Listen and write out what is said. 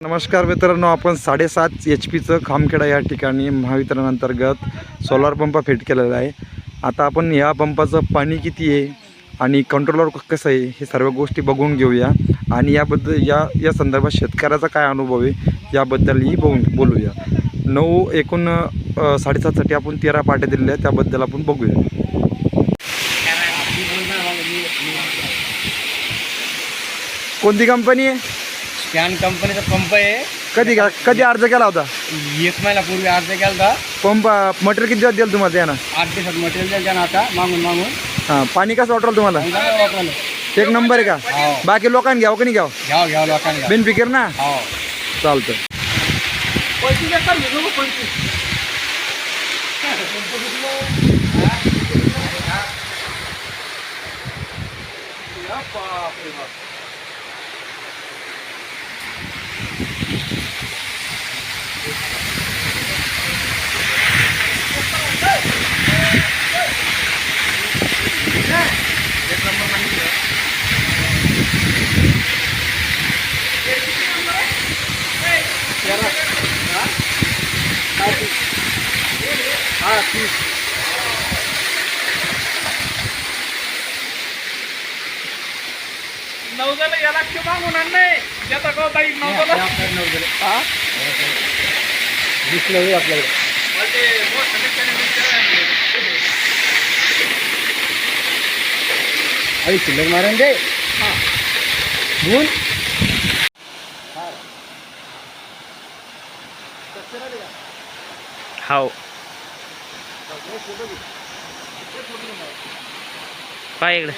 नमस्कार मित्रांनो आपण साडेसात एच पीचं खामखेडा या ठिकाणी महावितरणांतर्गत सोलार पंप फिट केलेला आहे. आता आपण या पंपाचं पाणी किती आहे आणि कंट्रोलर कसं आहे हे सर्व गोष्टी बघून घेऊया. आणि याबद्दल या या संदर्भात शेतकऱ्याचा काय अनुभव आहे याबद्दलही बघून बोलूया. नऊ एकूण साडेसातसाठी आपण तेरा पाट्या दिलेल्या आहेत त्याबद्दल आपण बघूया. कोणती कंपनी आहे? स्कॅन कंपनीचा पंप आहे. कधी का कधी अर्ज केला होता? एक महिन्यापूर्वी अर्ज केला होता. पंप मटेरियल किती दिवस दिलं तुम्हाला त्यानं आठ दिवसात मटेरियल द्यायचं ना आता मागून मागून. हां पाणी कसं वाटलं तुम्हाला? आणि काय वापरायला एक नंबर आहे का? हो. बाकी लोकांनी घ्यावं का नाही घ्यावं? घ्याव घ्याव लोकांना बेनफिकर ना? हो. चालतं नवजाला याला क्यों मागून आणणे ज्याचा गाव ताई नवजाला हा दिसलं आपल्याकडे म्हणजे मोठ ठिकाणी मी त्याला आणले. अरे शिल्लक मारून दे धुवून हाव. पाय इकडे.